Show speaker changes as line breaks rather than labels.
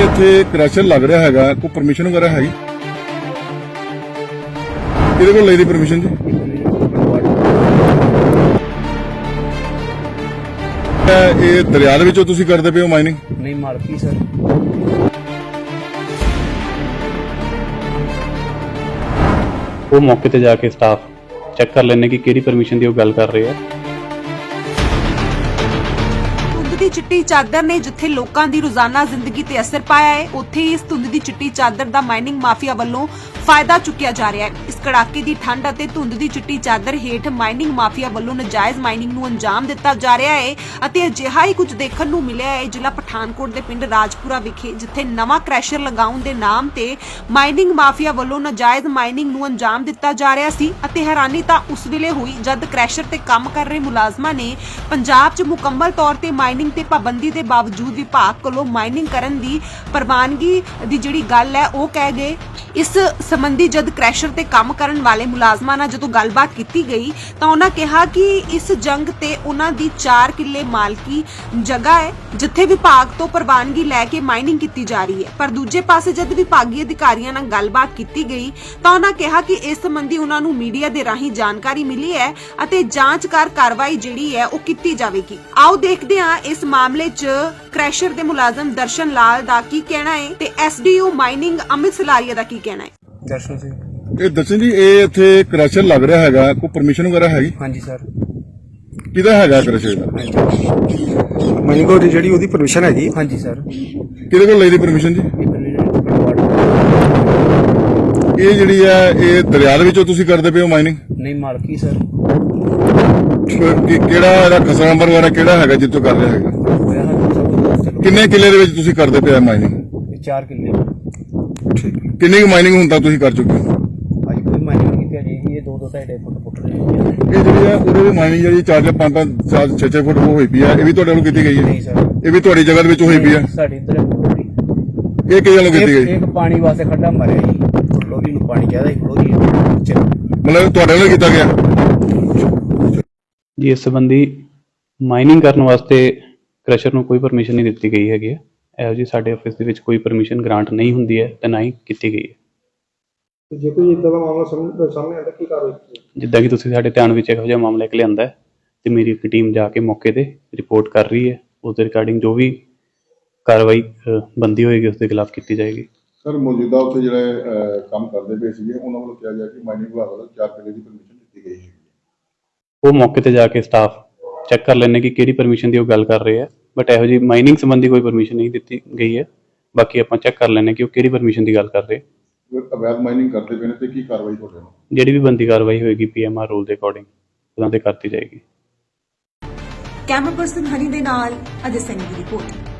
ਇੱਥੇ ਕ੍ਰੈਸ਼ਰ ਲੱਗ ਰਿਹਾ ਹੈਗਾ ਕੋਈ ਪਰਮਿਸ਼ਨ ਵਗੈਰਾ ਹੈਗੀ ਕਿਹਦੇ ਕੋਲ ਲਈ ਦੀ ਪਰਮਿਸ਼ਨ ਜੀ? ਇਹ- ਇਹ ਦਰਿਆ ਦੇ ਵਿੱਚੋਂ ਤੁਸੀਂ ਕਰਦੇ ਪਏ ਹੋ ਮਾਈਨਿੰਗ
ਨਹੀਂ ਮਾਲਕੀ ਸਰ।
ਉਹ ਮੌਕੇ ਤੇ ਜਾ ਕੇ ਸਟਾਫ ਚੈੱਕ ਕਰ ਲੈਣੇ ਕਿ ਕਿਹੜੀ ਪਰਮਿਸ਼ਨ ਦੀ ਉਹ ਗੱਲ ਕਰ ਰਹੇ ਆ।
ਧੁੰਦ ਦੀ ਚਿੱਟੀ ਚਾਦਰ ਨੇ ਜਿੱਥੇ ਲੋਕਾਂ ਦੀ ਰੋਜ਼ਾਨਾ ਜ਼ਿੰਦਗੀ ਤੇ ਅਸਰ ਪਾਇਆ ਹੈ, ਉੱਥੇ ਇਸ ਧੁੰਦ ਦੀ ਚਿੱਟੀ ਚਾਦਰ ਦਾ ਮਾਈਨਿੰਗ ਮਾਫੀਆ ਵੱਲੋਂ ਫਾਇਦਾ ਚੁੱਕਿਆ ਜਾ ਰਿਹਾ ਹੈ। ਇਸ ਕੜਾਕੇ ਦੀ ਠੰਡ ਅਤੇ ਧੁੰਦ ਦੀ ਚਿੱਟੀ ਚਾਦਰ ਹੇਠ ਮਾਈਨਿੰਗ ਮਾਫੀਆ ਵੱਲੋਂ ਨਜਾਇਜ਼ ਮਾਈਨਿੰਗ ਨੂੰ ਅੰਜਾਮ ਦਿੱਤਾ ਜਾ ਰਿਹਾ ਹੈ ਅਤੇ ਅਜਿਹਾ ਹੀ ਕੁਝ ਦੇਖਣ ਨੂੰ ਮਿਲਿਆ ਹੈ ਜ਼ਿਲ੍ਹਾ ਪਠਾਨਕੋਟ ਦੇ ਪਿੰਡ ਰਾਜਪੁਰਾ ਵਿਖੇ, ਜਿੱਥੇ ਨਵਾਂ ਕ੍ਰੈਸ਼ਰ ਲਗਾਉਣ ਦੇ ਨਾਮ ਤੇ ਮਾਈਨਿੰਗ ਮਾਫੀਆ ਵੱਲੋਂ ਨਜਾਇਜ਼ ਮਾਈਨਿੰਗ ਨੂੰ ਅੰਜਾਮ ਦਿੱਤਾ ਜਾ ਰਿਹਾ ਸੀ ਅਤੇ ਹੈਰਾਨੀ ਤਾਂ ਉਸ ਵੇਲੇ ਹੋਈ ਜਦ ਕ੍ਰੈਸ਼ਰ ਤੇ ਕੰਮ ਕਰ ਰਹੇ ਮੁਲਾਜ਼ਮਾਂ ਨੇ ਪੰਜਾਬ 'ਚ ਮੁਕੰਮਲ ਤੌਰ ਤੇ ਮਾਈਨਿੰਗ ਤੇ ਪਾਬੰਦੀ ਦੇ ਬਾਵਜੂਦ ਵਿਭਾਗ ਕੋਲੋਂ ਮਾਈਨਿੰਗ ਕਰਨ ਦੀ ਪ੍ਰਵਾਨਗੀ ਦੀ ਜਿਹੜੀ ਗੱਲ ਹੈ, ਉਹ ਕਹਿ ਗਏ। ਇਸ ਸੰਬੰਧੀ ਜਦ ਕ੍ਰੈਸ਼ਰ ਤੇ ਕੰਮ ਕਰਨ ਵਾਲੇ ਮੁਲਾਜ਼ਮਾਂ ਨਾਲ ਜਦੋਂ ਗੱਲਬਾਤ ਕੀਤੀ ਗਈ, ਤਾਂ ਉਹਨਾਂ ਕਿਹਾ ਕਿ ਇਸ ਜੰਗ ਤੇ ਉਹਨਾਂ ਦੀ 4 ਕਿੱਲੇ ਮਾਲਕੀ ਜਗ੍ਹਾ ਹੈ, ਜਿੱਥੇ ਵਿਭਾਗ ਤੋਂ ਪ੍ਰਵਾਨਗੀ ਲੈ ਕੇ ਮਾਈਨਿੰਗ ਕੀਤੀ ਜਾ ਰਹੀ ਹੈ। ਪਰ ਦੂਜੇ ਪਾਸੇ ਜਦ ਵਿਭਾਗੀ ਅਧਿਕਾਰੀਆਂ ਨਾਲ ਗੱਲਬਾਤ ਕੀਤੀ ਗਈ, ਤਾਂ ਉਹਨਾਂ ਕਿਹਾ ਕਿ ਇਸ ਸੰਬੰਧੀ ਉਹਨਾਂ ਨੂੰ ਮੀਡੀਆ ਦੇ ਰਾਹੀਂ ਜਾਣਕਾਰੀ ਮਿਲੀ ਹੈ ਅਤੇ ਜਾਂਚ ਕਰ ਕਾਰਵਾਈ ਜਿਹੜੀ ਹੈ, ਉਹ ਕੀਤੀ ਜਾਵੇਗੀ। ਆਓ ਦੇਖਦੇ ਹਾਂ ਇਸ ਮਾਮਲੇ 'ਚ ਕ੍ਰੈਸ਼ਰ ਦੇ ਮੁਲਾਜ਼ਮ ਦਰਸ਼ਨ ਲਾਲ ਦਾ ਕੀ ਕਹਿਣਾ ਹੈ ਤੇ ਐਸਡੀਓ ਮਾਈਨਿੰਗ ਅਮਿਤ ਸਲਾਰੀਆ ਦਾ ਕੀ ਕਹਿਣਾ ਹੈ?
ਦਰਸ਼ਨ ਸਿੰਘ
ਇਹ ਦੱਸੋ ਜੀ ਇਹ ਇੱਥੇ ਕ੍ਰੈਸ਼ਰ ਲੱਗ ਰਿਹਾ ਹੈਗਾ ਕੋਈ ਪਰਮਿਸ਼ਨ ਵਗੈਰਾ ਹੈਗੀ?
ਹਾਂਜੀ ਸਰ।
ਕਿਹਦਾ ਹੈਗਾ ਕ੍ਰੈਸ਼ਰ? ਦਾ
ਮਨੀ ਕੋਲ ਜਿਹੜੀ ਉਹਦੀ ਪਰਮਿਸ਼ਨ ਹੈਗੀ।
ਹਾਂਜੀ ਸਰ
ਕਿਹਦੇ ਕੋਲ ਲਈ ਦੀ ਪਰਮਿਸ਼ਨ ਜੀ।
ਇਹ
ਜਿਹੜੀ ਹੈ ਇਹ ਦਰਿਆ ਦੇ ਵਿੱਚੋਂ ਤੁਸੀਂ ਕਰਦੇ ਪਏ ਹੋ ਮਾਈਨਿੰਗ
ਨਹੀਂ ਮਾਲਕੀ ਸਰ।
ਕਿਹੜਾ ਇਹਦਾ ਖਸਰਾ ਨੰਬਰ ਵਗੈਰਾ ਕਿਹੜਾ ਹੈਗਾ ਜਿੱਥੋਂ ਕਰ ਰਿਹਾ ਹੈਗਾ? ਕਿੰਨੇ ਕਿੱਲੇ ਦੇ ਵਿੱਚ ਤੁਸੀਂ ਕਰਦੇ ਪਏ ਮਾਈਨਿੰਗ
ਇਹ 4 ਕਿੱਲੇ
ਕਿੰਨੀ ਕੁ ਮਾਈਨਿੰਗ ਹੁਣ ਤੱਕ ਤੁਸੀਂ ਕਰ ਚੁੱਕੇ ਹੋ?
ਅੱਜ ਕੋਈ ਮਾਈਨਿੰਗ ਨਹੀਂ ਕੀਤੀ ਅਜੇ ਇਹ 2 2 2.5 ਫੁੱਟ ਫੁੱਟ ਰਹੇ ਆ।
ਇਹ ਜਿਹੜੀ ਹੈ ਉਹਦੇ ਦੀ ਮਾਈਨਿੰਗ ਜਿਹੜੀ 4 ਜਾਂ 5 5 6 6 ਫੁੱਟ ਉਹ ਹੋਈ ਪਈ ਹੈ ਇਹ ਵੀ ਤੁਹਾਡੇ ਵੱਲੋਂ ਕੀਤੀ ਗਈ ਹੈ?
ਨਹੀਂ ਸਰ।
ਇਹ ਵੀ ਤੁਹਾਡੀ ਜਗ੍ਹਾ ਦੇ ਵਿੱਚ ਹੋਈ ਪਈ ਹੈ
ਸਾਡੀ ਇੱਧਰ
ਇਹ ਕਿਹਦੇ ਵੱਲੋਂ ਕੀਤੀ ਗਈ?
ਇੱਕ ਪਾਣੀ ਵਾਸਤੇ ਖੱਡਾ ਮਾਰਿਆ ਜੀ। ਲੋਹੀ ਨੂੰ ਪਾਣੀ ਚਾਹੀਦਾ ਸੀ ਚ
ਮਤਲਬ ਤੁਹਾਡੇ ਵੱਲੋਂ ਕੀਤਾ ਗਿਆ?
ਜੀ ਇਸ ਸੰਬੰਧੀ ਮਾਈਨਿੰਗ ਕਰਨ ਵਾਸਤੇ ਕ੍ਰਸ਼ਰ ਨੂੰ ਕੋਈ ਪਰਮਿਸ਼ਨ ਨਹੀਂ ਦਿੱਤੀ ਗਈ ਹੈਗੀ। ਹੈ ਇਹੋ ਜੀ ਸਾਡੇ ਆਫਿਸ ਦੇ ਵਿੱਚ ਕੋਈ ਪਰਮਿਸ਼ਨ ਗ੍ਰਾਂਟ ਨਹੀਂ ਹੁੰਦੀ ਹੈ ਤੇ ਨਾ ਹੀ ਕੀਤੀ ਗਈ ਹੈ।
ਜੇ ਕੋਈ ਇਦਾਂ ਦਾ ਮਾਮਲਾ ਸਾਹਮਣੇ ਆਉਂਦਾ ਕੀ ਕਾਰਵਾਈ ਕੀਤੀ
ਜਿੱਦਾਂ ਕਿ ਤੁਸੀਂ ਸਾਡੇ ਧਿਆਨ ਵਿੱਚ ਇਹੋ ਜਿਹਾ ਮਾਮਲਾ ਇੱਕ ਲਿਆਂਦਾ ਹੈ ਤੇ ਮੇਰੀ ਇੱਕ ਟੀਮ ਜਾ ਕੇ ਮੌਕੇ ਤੇ ਰਿਪੋਰਟ ਕਰ ਰਹੀ ਹੈ। ਉਸ ਦੇ ਰਿਗਾਰਡਿੰਗ ਜੋ ਵੀ ਕਾਰਵਾਈ ਬੰਦੀ ਹੋਏਗੀ ਉਸ ਦੇ ਖਿਲਾਫ ਕੀਤੀ ਜਾਏਗੀ।
ਸਰ ਮੌਜੂਦਾ ਉੱਥੇ ਜਿਹੜੇ ਅਹ, ਕੰਮ ਕਰਦੇ ਪਏ ਸੀਗੇ ਉਹਨਾਂ ਵੱਲੋਂ ਕਿਹਾ ਗਿਆ ਕਿ ਮਾਈਨਿੰਗ ਵਿਭਾਗ ਵੱਲੋਂ 4 ਕਿੱਲੇ ਦੀ ਪਰਮਿਸ਼ਨ ਦਿੱਤੀ ਗਈ ਹੈ।
ਉਹ ਮੌਕੇ ਤੇ ਜਾ ਕੇ ਸਟਾਫ ਚੈੱਕ ਕਰ ਲੈਣੇ ਕਿ ਕਿਹੜੀ ਪਰਮਿਸ਼ਨ ਦੀ ਉਹ ਗੱਲ ਕਰ ਰਹੇ ਆ। ਬਟ ਇਹੋ ਜੀ ਮਾਈਨਿੰਗ ਸੰਬੰਧੀ ਕੋਈ ਪਰਮਿਸ਼ਨ ਨਹੀਂ ਦਿੱਤੀ ਗਈ ਹੈ। ਬਾਕੀ ਆਪਾਂ ਚੈੱਕ ਕਰ ਲੈਣੇ ਕਿ ਉਹ ਕਿਹੜੀ ਪਰਮਿਸ਼ਨ ਦੀ ਗੱਲ ਕਰ ਰਹੇ
ਜੇ ਅਵੈਧ ਮਾਈਨਿੰਗ ਕਰਦੇ ਪਏ ਨੇ ਤੇ ਕੀ ਕਾਰਵਾਈ ਤੁਹਾਡੇ ਵੱਲੋਂ
ਜਿਹੜੀ ਵੀ ਬੰਦੀ ਕਾਰਵਾਈ ਹੋਏਗੀ ਪੀਐਮਆਰ ਰੂਲ ਦੇ ਅਕੋਰਡਿੰਗ ਉਹਨਾਂ ਤੇ ਕਰਤੀ ਜਾਏਗੀ।
ਕੈਮਰਾ ਪਰਸਨ ਹਨੀ ਦੇ ਨਾਲ ਅਜੇ ਸਿੰਘ ਦੀ ਰਿਪੋਰਟ